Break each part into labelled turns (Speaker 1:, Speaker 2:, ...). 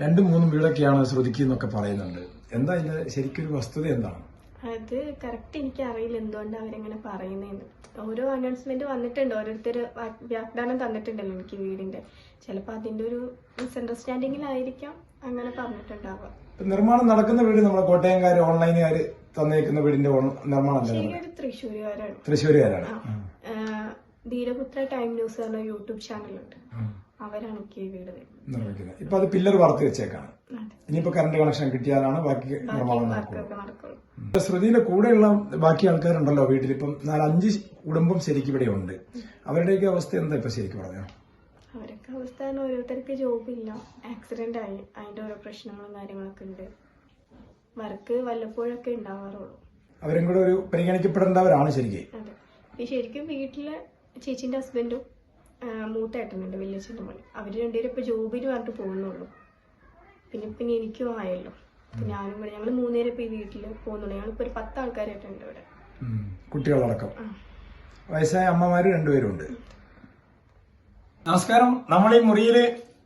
Speaker 1: രണ്ടും മൂന്നും വീടൊക്കെയാണ് ശ്രുതിക്ക് എന്നൊക്കെ പറയുന്നുണ്ട്. എന്താ ഇതിന്റെ ശരിക്കൊരു വസ്തുത എന്താണ്?
Speaker 2: അത് കറക്റ്റ് എനിക്ക് അറിയില്ല എന്തുകൊണ്ട് അവരെങ്ങനെ പറയുന്നതെന്ന് ഓരോ അനൗൺസ്മെന്റ് വന്നിട്ടുണ്ട് ഓരോരുത്തർ വാഗ്ദാനം തന്നിട്ടുണ്ടല്ലോ എനിക്ക് വീടിന്റെ. ചിലപ്പോ അതിന്റെ ഒരു മിസ്അണ്ടർസ്റ്റാൻഡിങ്ങിലായിരിക്കാം അങ്ങനെ പറഞ്ഞിട്ടുണ്ടാവുക.
Speaker 1: നിർമ്മാണം നടക്കുന്ന വീട് നമ്മുടെ കോട്ടയംകാർ ഓൺലൈനുകാർ തന്നേക്കുന്ന വീടിന്റെ നിർമ്മാണം
Speaker 2: തൃശ്ശൂരുകാരാണ്.
Speaker 1: തൃശ്ശൂരുകാരാണ്.
Speaker 2: ധീരപുത്ര ടൈം ന്യൂസ് പറഞ്ഞ യൂട്യൂബ് ചാനലുണ്ട്. അവരാണ് എനിക്ക് ഈ വീട് തരുന്നത്.
Speaker 1: നിർമ്മിക്കുന്നത്. ഇപ്പൊ അത് പില്ലർ വാർത്ത് വെച്ചേക്കാണ്. ഇനിയിപ്പോ കറണ്ട് കണക്ഷൻ കിട്ടിയാലാണ് ബാക്കി നിർമ്മാണം നടക്കുന്നത് ശ്രുതിയുടെ കൂടെയുള്ള ബാക്കി ആൾക്കാരുണ്ടല്ലോ വീട്ടിൽ. ഇപ്പം നാലഞ്ച് കുടുംബം ശരിക്കും ഇവിടെ ഉണ്ട്. അവരുടെയൊക്കെ അവസ്ഥ എന്താ ഇപ്പൊ ശരിക്കും പറഞ്ഞു?
Speaker 2: അവരൊക്കെ അവസ്ഥ ഓരോരുത്തർക്ക് ജോബില്ല ആക്സിഡന്റ് ആയി. അതിന്റെ ഓരോ പ്രശ്നങ്ങളും കാര്യങ്ങളൊക്കെ ഉണ്ട്. വർക്ക് വല്ലപ്പോഴൊക്കെ ഉണ്ടാവാറുള്ളൂ.
Speaker 1: അവരും കൂടെ ഒരു പരിഗണിക്കപ്പെടേണ്ടവരാണ് ശരിക്കും.
Speaker 2: ശരിക്കും വീട്ടിലെ ചേച്ചിന്റെ ഹസ്ബൻഡും മൂത്ത ഏട്ടനുണ്ട് വലിയച്ഛന്റെ മോൻ അവർ രണ്ടുപേരും ഇപ്പൊ ജോബിന് പറഞ്ഞിട്ട് പോകുന്നുള്ളൂ. പിന്നെ പിന്നെ എനിക്കും ആയല്ലോ. ഞാനും കൂടെ ഞങ്ങൾ മൂന്നുപേരും ഇപ്പൊ ഈ വീട്ടിൽ പോകുന്നുള്ളൂ. ഞങ്ങളിപ്പോൾ ഒരു പത്ത് ആൾക്കാരായിട്ടുണ്ട് ഇവിടെ.
Speaker 1: കുട്ടികളടക്കം. വയസ്സായ അമ്മമാര് രണ്ടുപേരും ഉണ്ട് നമസ്കാരം. നമ്മൾ ഈ മുറിയിൽ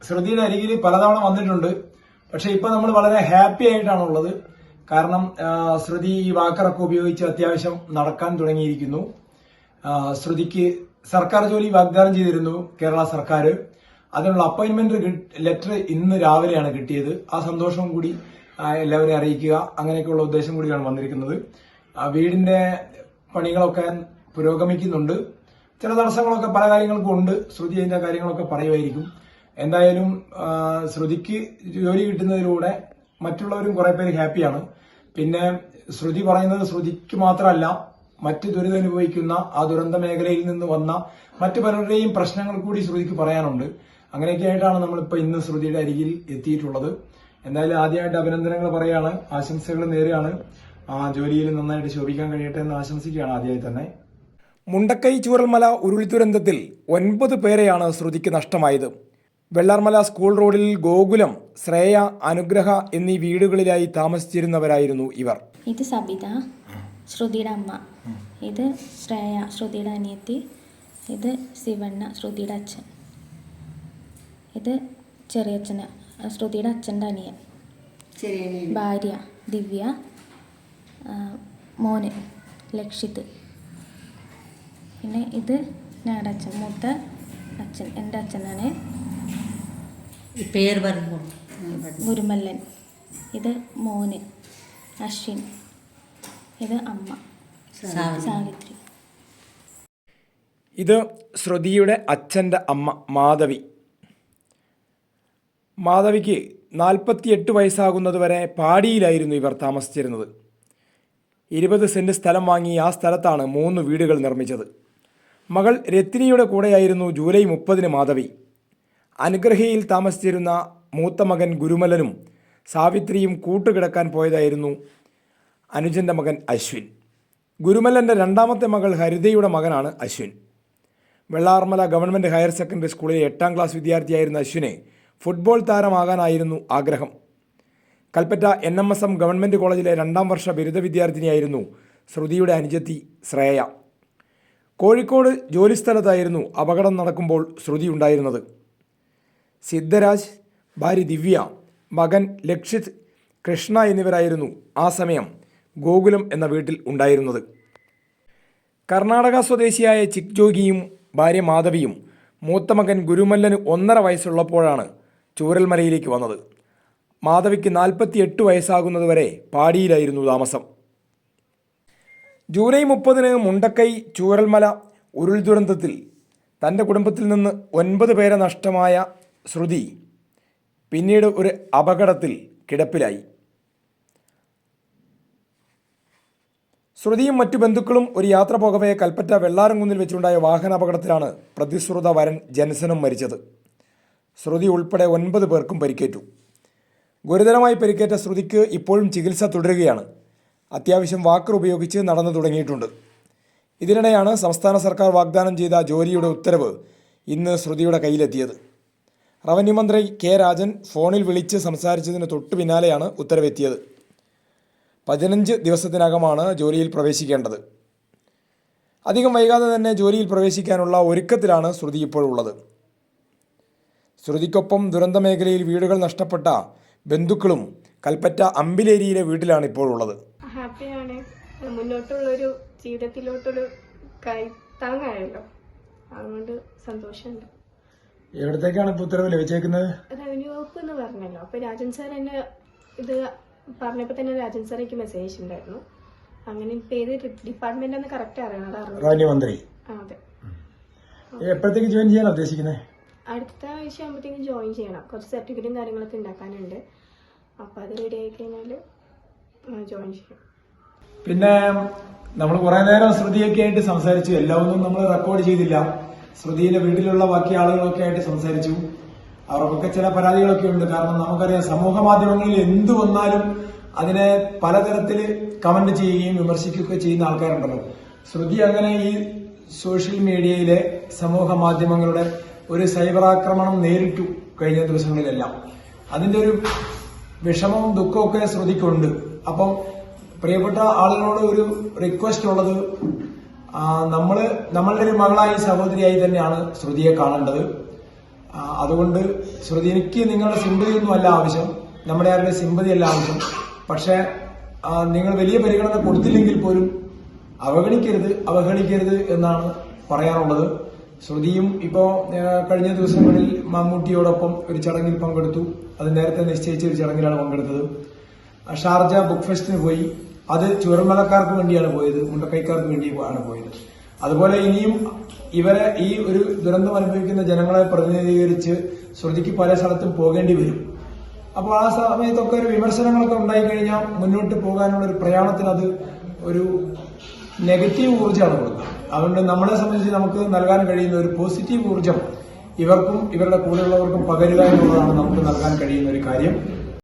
Speaker 1: ശ്രുതിയുടെ അരികിൽ പലതവണ വന്നിട്ടുണ്ട്. പക്ഷെ ഇപ്പൊ നമ്മൾ വളരെ ഹാപ്പി ആയിട്ടാണ് ഉള്ളത് കാരണം ശ്രുതി ഈ വാക്കറൊക്കെ ഉപയോഗിച്ച് അത്യാവശ്യം നടക്കാൻ തുടങ്ങിയിരിക്കുന്നു. ശ്രുതിക്ക് സർക്കാർ ജോലി വാഗ്ദാനം ചെയ്തിരുന്നു കേരള സർക്കാർ. അതിനുള്ള അപ്പോയിന്റ്മെന്റ് ലെറ്റർ ഇന്ന് രാവിലെയാണ് കിട്ടിയത്. ആ സന്തോഷവും കൂടി എല്ലാവരെയും അറിയിക്കുക. അങ്ങനെയൊക്കെയുള്ള ഉദ്ദേശം കൂടിയാണ് വന്നിരിക്കുന്നത്. വീടിന്റെ പണികളൊക്കെ പുരോഗമിക്കുന്നുണ്ട്. ചില തടസ്സങ്ങളൊക്കെ പല കാര്യങ്ങൾക്കും ഉണ്ട്. ശ്രുതി അതിന്റെ കാര്യങ്ങളൊക്കെ പറയുമായിരിക്കും. എന്തായാലും ശ്രുതിക്ക് ജോലി കിട്ടുന്നതിലൂടെ മറ്റുള്ളവരും കുറെ പേര് ഹാപ്പിയാണ് പിന്നെ ശ്രുതി പറയുന്നത് ശ്രുതിക്ക് മാത്രമല്ല മറ്റ് ദുരിതം അനുഭവിക്കുന്ന ആ ദുരന്ത മേഖലയിൽ നിന്ന് വന്ന മറ്റു പലരുടെയും പ്രശ്നങ്ങൾ കൂടി ശ്രുതിക്ക് പറയാനുണ്ട്. അങ്ങനെയൊക്കെ ആയിട്ടാണ് നമ്മളിപ്പോ ഇന്ന് ശ്രുതിയുടെ അരികിൽ എത്തിയിട്ടുള്ളത്. എന്തായാലും ആദ്യമായിട്ട് അഭിനന്ദനങ്ങൾ പറയാണ്. ആശംസകൾ നേരെയാണ് ആ ജോലിയിൽ നന്നായിട്ട് ശോഭിക്കാൻ കഴിയട്ടെ എന്ന് ആശംസിക്കുകയാണ് ആദ്യമായി തന്നെ. മുണ്ടക്കൈ ചൂരൽമല ഉരുൾദുരന്തത്തിൽ ഒൻപത് പേരെയാണ് ശ്രുതിക്ക് നഷ്ടമായത്. വെള്ളാർമല സ്കൂൾ റോഡിൽ ഗോകുലം ശ്രേയ അനുഗ്രഹ എന്നീ വീടുകളിലായി താമസിച്ചിരുന്നവരായിരുന്നു ഇവർ.
Speaker 3: ഇത് സബിത. ശ്രുതിയുടെ അമ്മ. ഇത് ശ്രേയ ശ്രുതിയുടെ അനിയത്തി. ഇത് ശിവണ്ണ ശ്രുതിയുടെ അച്ഛൻ. ഇത് ചെറിയച്ഛന് ശ്രുതിയുടെ അച്ഛന്റെ അനിയൻ. ഭാര്യ ദിവ്യ. മോന് ലക്ഷിത്. പിന്നെ ഇത് ഞങ്ങളുടെ അച്ഛൻ മൂത്ത അച്ഛൻ എന്റെ അച്ഛനാണ്.
Speaker 4: പേര് പറഞ്ഞു
Speaker 3: ഗുരുമല്ലൻ ഇത് മോന് അശ്വിൻ. ഇത് അമ്മ. സാവിത്രി.
Speaker 1: ഇത് ശ്രുതിയുടെ അച്ഛന്റെ അമ്മ മാധവി. മാധവിക്ക് നാൽപ്പത്തിയെട്ട് വയസ്സാകുന്നതുവരെ പാടിയിലായിരുന്നു ഇവർ താമസിച്ചിരുന്നത്. ഇരുപത് സെന്റ് സ്ഥലം വാങ്ങി ആ സ്ഥലത്താണ് മൂന്ന് വീടുകൾ നിർമ്മിച്ചത്. മകൾ രത്തിനിയുടെ കൂടെയായിരുന്നു ജൂലൈ മുപ്പതിന് മാധവി. അനുഗ്രഹയിൽ താമസിച്ചിരുന്ന മൂത്ത മകൻ ഗുരുമലനും സാവിത്രിയും കൂട്ടുകിടക്കാൻ പോയതായിരുന്നു അനുജന്റെ മകൻ അശ്വിൻ. ഗുരുമലന്റെ രണ്ടാമത്തെ മകൾ ഹരിതയുടെ മകനാണ് Ashwin. Vellarmala government higher secondary സ്കൂളിലെ എട്ടാം ക്ലാസ് വിദ്യാർത്ഥിയായിരുന്ന അശ്വിനെ ഫുട്ബോൾ താരമാകാനായിരുന്നു ആഗ്രഹം. Kalpetta N M S M government കോളേജിലെ രണ്ടാം വർഷ ബിരുദ വിദ്യാർത്ഥിനിയായിരുന്നു ശ്രുതിയുടെ അനുജത്തി ശ്രേയ. കോഴിക്കോട് ജോലിസ്ഥലത്തായിരുന്നു അപകടം നടക്കുമ്പോൾ ശ്രുതി ഉണ്ടായിരുന്നത്. സിദ്ധരാജ് ഭാര്യ ദിവ്യ മകൻ ലക്ഷിത് കൃഷ്ണ എന്നിവരായിരുന്നു ആ സമയം. ഗോകുലം എന്ന വീട്ടിൽ ഉണ്ടായിരുന്നത്. കർണാടക സ്വദേശിയായ ചിക്ജോഗിയും ഭാര്യ മാധവിയും മൂത്ത മകൻ ഗുരുമല്ലന് ഒന്നര വയസ്സുള്ളപ്പോഴാണ് ചൂരൽമലയിലേക്ക് വന്നത്. മാധവിക്ക് നാൽപ്പത്തിയെട്ട് വയസ്സാകുന്നതുവരെ പാടിയിലായിരുന്നു താമസം. ജൂലൈ മുപ്പതിന് മുണ്ടക്കൈ ചൂരൽമല ഉരുൾ ദുരന്തത്തിൽ തന്റെ കുടുംബത്തിൽ നിന്ന് ഒൻപത് പേരെ നഷ്ടമായ ശ്രുതി പിന്നീട് ഒരു അപകടത്തിൽ കിടപ്പിലായി. ശ്രുതിയും മറ്റു ബന്ധുക്കളും ഒരു യാത്ര പോകവേ കൽപ്പറ്റ വെള്ളാരംകുന്നിൽ വെച്ചുണ്ടായ വാഹനാപകടത്തിലാണ് പ്രതിശ്രുത വരൻ ജെൻസനും മരിച്ചത്. ശ്രുതി ഉൾപ്പെടെ ഒൻപത് പേർക്കും പരിക്കേറ്റു. ഗുരുതരമായി പരിക്കേറ്റ ശ്രുതിക്ക് ഇപ്പോഴും ചികിത്സ തുടരുകയാണ്. അത്യാവശ്യം വാക്കർ ഉപയോഗിച്ച് നടന്നു തുടങ്ങിയിട്ടുണ്ട്. ഇതിനിടെയാണ് സംസ്ഥാന സർക്കാർ വാഗ്ദാനം ചെയ്ത ജോലിയുടെ ഉത്തരവ് ഇന്ന് ശ്രുതിയുടെ കയ്യിലെത്തിയത്. റവന്യൂ മന്ത്രി കെ രാജൻ ഫോണിൽ വിളിച്ച് സംസാരിച്ചതിന് തൊട്ടു പിന്നാലെയാണ് ഉത്തരവെത്തിയത്. പതിനഞ്ച് ദിവസത്തിനകമാണ് ജോലിയിൽ പ്രവേശിക്കേണ്ടത്. അധികം വൈകാതെ തന്നെ ജോലിയിൽ പ്രവേശിക്കാനുള്ള ഒരുക്കത്തിലാണ് ശ്രുതി ഇപ്പോഴുള്ളത് ശ്രുതിക്കൊപ്പം ദുരന്ത മേഖലയിൽ വീടുകൾ നഷ്ടപ്പെട്ട ബന്ധുക്കളും കൽപ്പറ്റ അമ്പിലേരിയിലെ വീട്ടിലാണ് ഇപ്പോഴുള്ളത്
Speaker 2: മുന്നോട്ടുള്ള ഒരു ജീവിതത്തിലോട്ടൊരു കൈത്താങ്ങായല്ലോ. അതുകൊണ്ട് സന്തോഷമുണ്ട്.
Speaker 1: എവിടത്തേക്കാണ് ഇപ്പോൾ ഉത്തരവ് ലഭിച്ചേക്കുന്നത്?
Speaker 2: റവന്യൂ വകുപ്പ് എന്ന് പറഞ്ഞല്ലോ. അപ്പൊ രാജൻ സാർ എന്നെ ഇത് പറഞ്ഞപ്പോൾ തന്നെ രാജൻ സാർ എനിക്ക് മെസ്സേജ് ഉണ്ടായിരുന്നു അങ്ങനെ ഇപ്പൊ ഏത് ഡിപ്പാർട്ട്മെന്റ് എന്ന് കറക്റ്റ് അറിയണം അത്
Speaker 1: റവന്യൂ മന്ത്രി
Speaker 2: ആ, അതെ.
Speaker 1: എപ്പോഴത്തേക്ക് ജോയിൻ ചെയ്യാൻ ഉദ്ദേശിക്കുന്നത്
Speaker 2: അടുത്ത ആഴ്ച ആകുമ്പോഴത്തേക്കും ജോയിൻ ചെയ്യണം. കുറച്ച് സർട്ടിഫിക്കറ്റും കാര്യങ്ങളൊക്കെ ഉണ്ടാക്കാനുണ്ട്. അപ്പോൾ അത് റെഡി ആയി കഴിഞ്ഞാൽ ജോയിൻ ചെയ്യും
Speaker 1: പിന്നെ നമ്മൾ കുറെ നേരം ശ്രുതിയൊക്കെ ആയിട്ട് സംസാരിച്ചു. എല്ലാവരും നമ്മൾ റെക്കോർഡ് ചെയ്തില്ല. ശ്രുതിയുടെ വീട്ടിലുള്ള ബാക്കി ആളുകളൊക്കെ ആയിട്ട് സംസാരിച്ചു. അവർക്കൊക്കെ ചില പരാതികളൊക്കെ ഉണ്ട് കാരണം നമുക്കറിയാം സമൂഹ മാധ്യമങ്ങളിൽ എന്തു വന്നാലും അതിനെ പലതരത്തിൽ കമന്റ് ചെയ്യുകയും വിമർശിക്കുകയൊക്കെ ചെയ്യുന്ന ആൾക്കാരുണ്ടല്ലോ. ശ്രുതി അങ്ങനെ ഈ സോഷ്യൽ മീഡിയയിലെ സമൂഹ മാധ്യമങ്ങളുടെ ഒരു സൈബർ ആക്രമണം നേരിട്ടു കഴിഞ്ഞ ദിവസങ്ങളിലെല്ലാം. അതിന്റെ ഒരു വിഷമവും ദുഃഖവും ഒക്കെ ശ്രുതിക്കുണ്ട്. അപ്പം പ്രിയപ്പെട്ട ആളുകളോട് ഒരു റിക്വസ്റ്റ് ഉള്ളത് നമ്മൾ നമ്മൾ നമ്മളുടെ ഒരു മകളായി സഹോദരിയായി തന്നെയാണ് ശ്രുതിയെ കാണേണ്ടത്. അതുകൊണ്ട് ശ്രുതി എനിക്ക് നിങ്ങളുടെ സിമ്പതിയൊന്നും അല്ല ആവശ്യം. നമ്മുടെ ആരുടെ സിമ്പതി അല്ല ആവശ്യം. പക്ഷേ നിങ്ങൾ വലിയ പരിഗണന കൊടുത്തില്ലെങ്കിൽ പോലും അവഗണിക്കരുത് അവഗണിക്കരുത് എന്നാണ് പറയാനുള്ളത് ശ്രുതിയും ഇപ്പോ കഴിഞ്ഞ ദിവസങ്ങളിൽ മമ്മൂട്ടിയോടൊപ്പം ഒരു ചടങ്ങിൽ പങ്കെടുത്തു. അത് നേരത്തെ നിശ്ചയിച്ച ഒരു ചടങ്ങിലാണ് പങ്കെടുത്തത്. ഷാർജ ബുക്ക് ഫെസ്റ്റിന് പോയി. അത് ചുരമലക്കാർക്ക് വേണ്ടിയാണ് പോയത്. മുണ്ടക്കൈക്കാർക്ക് വേണ്ടി ആണ് പോയത്. അതുപോലെ ഇനിയും ഇവരെ ഈ ഒരു ദുരന്തം അനുഭവിക്കുന്ന ജനങ്ങളെ പ്രതിനിധീകരിച്ച് ശ്രുതിക്ക് പല സ്ഥലത്തും പോകേണ്ടി വരും. അപ്പോൾ ആ സമയത്തൊക്കെ ഒരു വിമർശനങ്ങളൊക്കെ ഉണ്ടായി കഴിഞ്ഞാൽ മുന്നോട്ട് പോകാനുള്ള ഒരു പ്രയാണത്തിന് അത് ഒരു നെഗറ്റീവ് ഊർജമാണ് കൊടുക്കുക അതുകൊണ്ട് നമ്മളെ സംബന്ധിച്ച് നമുക്ക് നൽകാൻ കഴിയുന്ന ഒരു പോസിറ്റീവ് ഊർജം ഇവർക്കും ഇവരുടെ കൂടെയുള്ളവർക്കും പകരുക എന്നുള്ളതാണ് നമുക്ക് നൽകാൻ കഴിയുന്ന ഒരു കാര്യം.